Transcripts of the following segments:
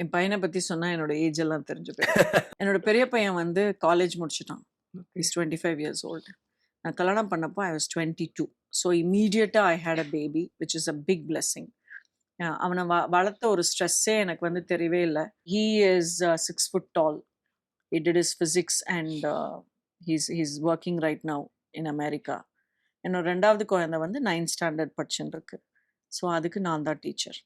என் பையனை பத்தி சொன்னா என்னோட ஏஜ் எல்லாம் தெரிஞ்சு போயிடும். என்னோட பெரிய பையன் வந்து காலேஜ் முடிச்சிட்டான். Is twenty five years old நான் கல்யாணம் பண்ணப்போ I was twenty two so இமீடியட்டாக I had a baby which is a big blessing அவனை வ வளர்த்த ஒரு ஸ்ட்ரெஸ்ஸே எனக்கு வந்து தெரியவே இல்லை. He is six foot tall it it is physics and he's he's working right now in America என்னோட ரெண்டாவது குழந்தை வந்து நைன்த் ஸ்டாண்டர்ட் படிச்சுன்னு இருக்கு. ஸோ அதுக்கு நான் தான் டீச்சர்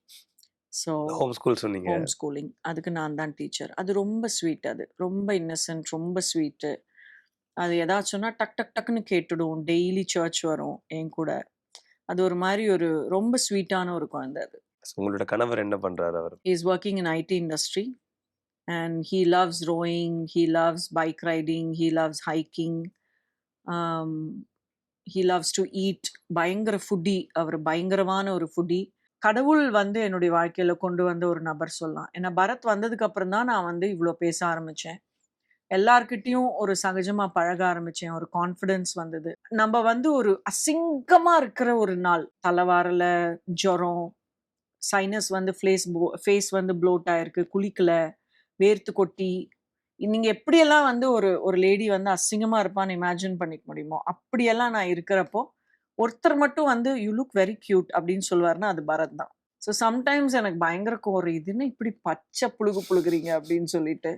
ஸோ ஹோம் ஸ்கூல் சொன்னீங்க. Home schooling. அதுக்கு நான் தான் டீச்சர். அது ரொம்ப ஸ்வீட் அது. ரொம்ப இன்னசென்ட் ரொம்ப ஸ்வீட்டு. அது ஏதாச்சும்னா டக் டக் டக்குன்னு கேட்டுடும் டெய்லி சர்ச் வரும் என் கூட. அது ஒரு மாதிரி ஒரு ரொம்ப ஸ்வீட்டான ஒரு குழந்தை அது. உங்களோட கணவர் என்ன பண்றாரு அவர்? Is working in IT industry and he loves rowing he loves bike riding he loves hiking he loves to eat பயங்கர ஃபுட்டி அவர் பயங்கரமான ஒரு ஃபுட்டி கடவுள் வந்து என்னுடைய வாழ்க்கையில் கொண்டு வந்த ஒரு நபர் சொல்லலாம். ஏன்னா பரத் வந்ததுக்கு அப்புறம் தான் நான் வந்து இவ்வளோ பேச ஆரம்பித்தேன் எல்லார்கிட்டேயும் ஒரு சகஜமாக பழக ஆரம்பித்தேன் ஒரு கான்ஃபிடென்ஸ் வந்தது. நம்ம வந்து ஒரு அசிங்கமாக இருக்கிற ஒரு நாள். தலைவாரில் ஜுரம் சைனஸ் வந்து ஃபேஸ் ஃபேஸ் வந்து ப்ளோட் ஆயிருக்கு குளிக்கல வேர்த்து கொட்டி. நீங்கள் எப்படியெல்லாம் வந்து ஒரு ஒரு லேடி வந்து அசிங்கமாக இருப்பான்னு இமேஜின் பண்ணிக்க முடியுமோ அப்படியெல்லாம் நான் இருக்கிறப்போ ஒருத்தர் மட்டும் வந்து யூ லுக் வெரி கியூட் அப்படின்னு சொல்லுவாருன்னா அது பரத் தான். ஸோ சம்டைம்ஸ் எனக்கு பயங்கர கோர் இதுன்னு இப்படி பச்சை புழுகு புழுகுறீங்க? அப்படின்னு சொல்லிட்டு.